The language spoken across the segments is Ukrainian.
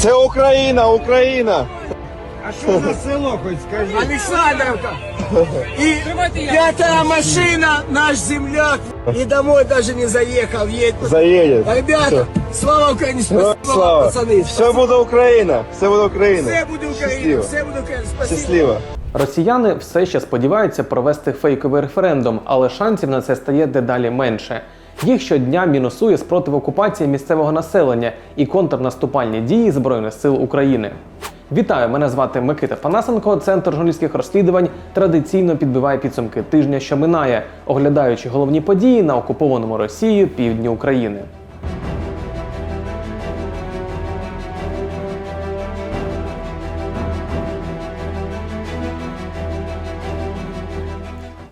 Це Україна, Україна! А що за село, хоч скажи? Александровка. И пятая машина, наш земляк. И домой даже не заехал. Едет. Заїде. Ребята, слава Украине, спасибо, Слава! пацаны. Все буде Україна! Все буде Україна! Все буде Україна, Щасливо. все буде Україна. Спасибо. Щасливо! Росіяни все ще сподіваються провести фейковий референдум, але шансів на це стає дедалі менше. Їх щодня мінусує спротив окупації місцевого населення і контрнаступальні дії Збройних сил України. Вітаю! Мене звати Микита Панасенко. Центр журналістських розслідувань традиційно підбиває підсумки тижня, що минає, оглядаючи головні події на окупованому Росією півдні України.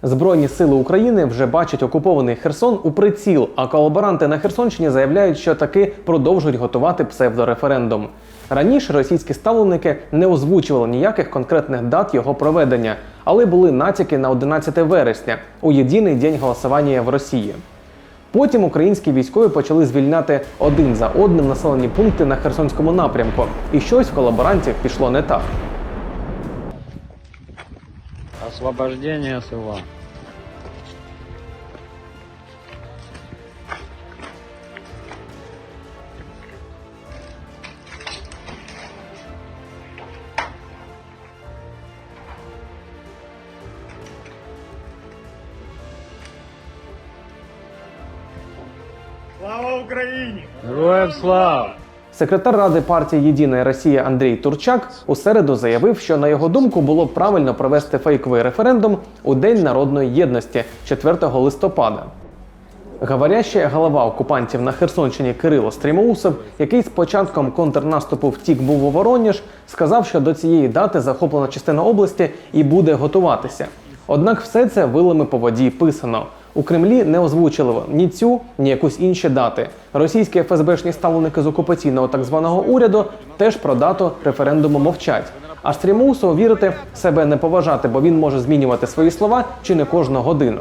Збройні сили України вже бачать окупований Херсон у приціл, а колаборанти на Херсонщині заявляють, що таки продовжують готувати псевдореферендум. Раніше російські ставленики не озвучували ніяких конкретних дат його проведення, але були натяки на 11 вересня у єдиний день голосування в Росії. Потім українські військові почали звільняти один за одним населені пункти на Херсонському напрямку, і щось в колаборантів пішло не так. Освобождение села. Слава Україні! Героям слава! Секретар ради партії Єдина Росія Андрій Турчак у середу заявив, що на його думку було б правильно провести фейковий референдум у День народної єдності 4 листопада. Говоряща голова окупантів на Херсонщині Кирило Стрімоусов, який з початком контрнаступу втік був у Воронеж, сказав, що до цієї дати захоплена частина області і буде готуватися. Однак все це вилами по воді писано. У Кремлі не озвучили ні цю, ні якусь інші дати. Російські ФСБшні ставленики з окупаційного так званого уряду теж про дату референдуму мовчать. А Стрімоусову вірити себе не поважати, бо він може змінювати свої слова чи не кожну годину.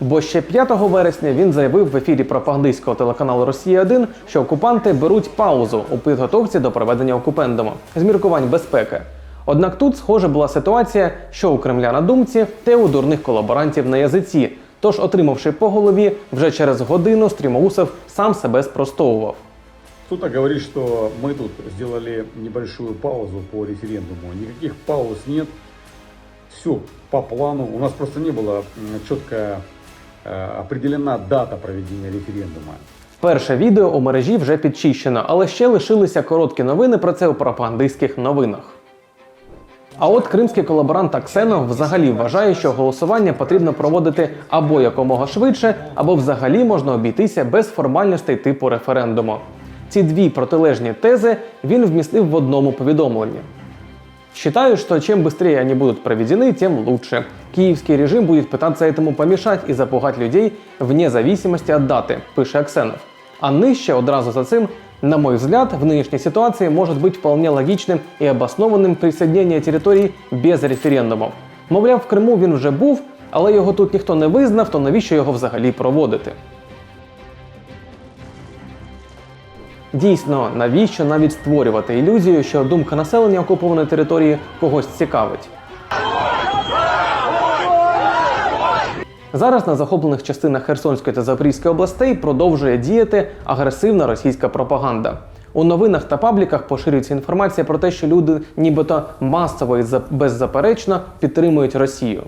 Бо ще 5 вересня він заявив в ефірі пропагандистського телеканалу Росія 1 що окупанти беруть паузу у підготовці до проведення окупендуму з міркувань безпеки. Однак тут, схоже, була ситуація, що у Кремля на думці, те у дурних колаборантів на язиці. Тож, отримавши по голові, вже через годину Стрімоусов сам себе спростовував. Кто-то говорит, что мы тут сделали небольшую паузу по референдуму. Никаких пауз нет. Все по плану. У нас просто не было м, четко э, определена дата проведения референдума. Перше відео у мережі вже підчищено, але ще лишилися короткі новини про це у пропагандистських новинах. А от кримський колаборант Аксенов взагалі вважає, що голосування потрібно проводити або якомога швидше, або взагалі можна обійтися без формальностей типу референдуму. Ці дві протилежні тези він вмістив в одному повідомленні. Считаю, что чем быстрее они будут проведены, тем лучше. Киевский режим будет пытаться этому помешать и запугать людей вне зависимости от даты, пише Аксенов. А нижче одразу за цим, на мой взгляд, в нынешней ситуации может быть вполне логичным и обоснованным присоединение територій без референдумів. Мовляв, в Криму він вже був, але його тут ніхто не визнав, то навіщо його взагалі проводити? Дійсно, навіщо навіть створювати ілюзію, що думка населення окупованої території когось цікавить? Зараз на захоплених частинах Херсонської та Запорізької областей продовжує діяти агресивна російська пропаганда. У новинах та пабліках поширюється інформація про те, що люди нібито масово і за- беззаперечно підтримують Росію.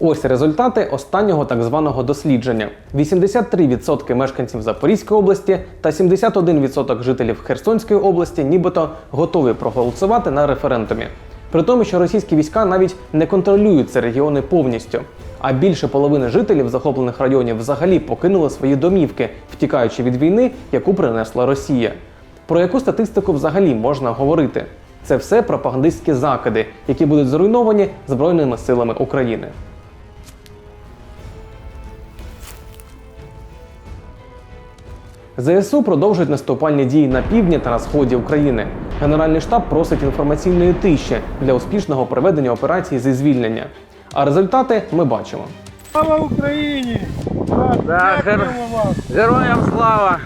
Ось результати останнього так званого дослідження: 83% мешканців Запорізької області та 71% жителів Херсонської області нібито готові проголосувати на референдумі. При тому, що російські війська навіть не контролюють ці регіони повністю. А більше половини жителів захоплених районів взагалі покинули свої домівки, втікаючи від війни, яку принесла Росія. Про яку статистику взагалі можна говорити? Це все пропагандистські закиди, які будуть зруйновані Збройними силами України. ЗСУ продовжують наступальні дії на півдні та на сході України. Генеральний штаб просить інформаційної тиші для успішного проведення операції зі звільнення. А результати ми бачимо. Слава Україні! Да, гер... Героям слава!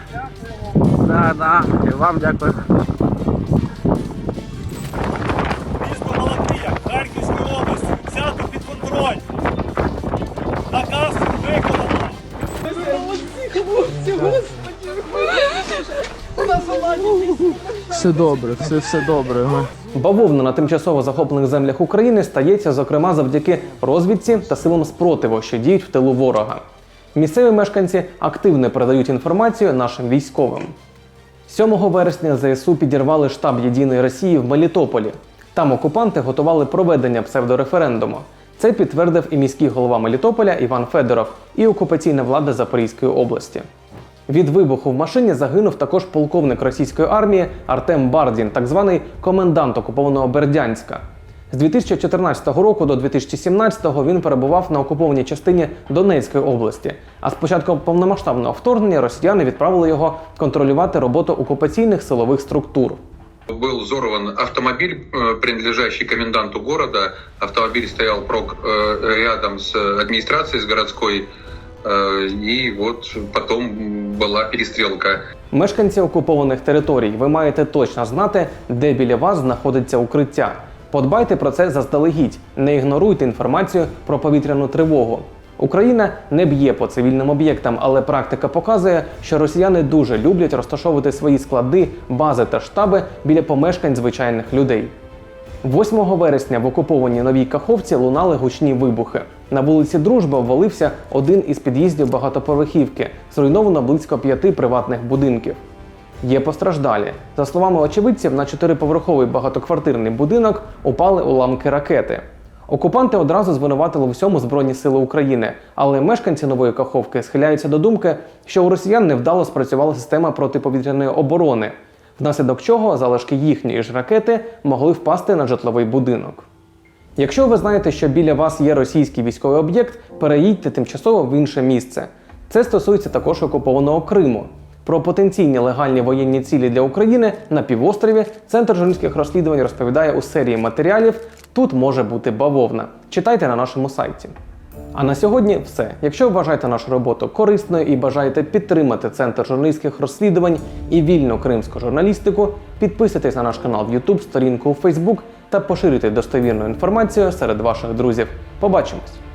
Да, да, і вам дякую. Все добре, все, все добре. Бавовна на тимчасово захоплених землях України стається, зокрема, завдяки розвідці та силам спротиву, що діють в тилу ворога. Місцеві мешканці активно передають інформацію нашим військовим. 7 вересня ЗСУ підірвали штаб Єдиної Росії в Мелітополі. Там окупанти готували проведення псевдореферендуму. Це підтвердив і міський голова Мелітополя Іван Федоров, і окупаційна влада Запорізької області. Від вибуху в машині загинув також полковник російської армії Артем Бардін, так званий комендант окупованого Бердянська. З 2014 року до 2017 він перебував на окупованій частині Донецької області. А з початком повномасштабного вторгнення росіяни відправили його контролювати роботу окупаційних силових структур. Был взорван автомобиль, э, принадлежащий коменданту города. Автомобиль стоял прок э, рядом с администрацией, с городской. Э, И вот потом была перестрелка. Мешканці окупованих територій, ви маєте точно знати, де біля вас знаходиться укриття. Подбайте про це заздалегідь, не ігноруйте інформацію про повітряну тривогу. Україна не б'є по цивільним об'єктам, але практика показує, що росіяни дуже люблять розташовувати свої склади, бази та штаби біля помешкань звичайних людей. 8 вересня в окупованій новій Каховці лунали гучні вибухи. На вулиці Дружба обвалився один із під'їздів багатоповерхівки. Зруйновано близько п'яти приватних будинків. Є постраждалі. За словами очевидців, на чотириповерховий багатоквартирний будинок упали уламки ракети. Окупанти одразу звинуватили в всьому Збройні Сили України, але мешканці нової Каховки схиляються до думки, що у росіян невдало спрацювала система протиповітряної оборони, внаслідок чого залишки їхньої ж ракети могли впасти на житловий будинок. Якщо ви знаєте, що біля вас є російський військовий об'єкт, переїдьте тимчасово в інше місце. Це стосується також окупованого Криму. Про потенційні легальні воєнні цілі для України на півострові Центр журналістських розслідувань розповідає у серії матеріалів Тут може бути бавовна. Читайте на нашому сайті. А на сьогодні все. Якщо вважаєте нашу роботу корисною і бажаєте підтримати центр журналістських розслідувань і вільну кримську журналістику, підписуйтесь на наш канал в YouTube, сторінку у Facebook та поширюйте достовірну інформацію серед ваших друзів. Побачимось!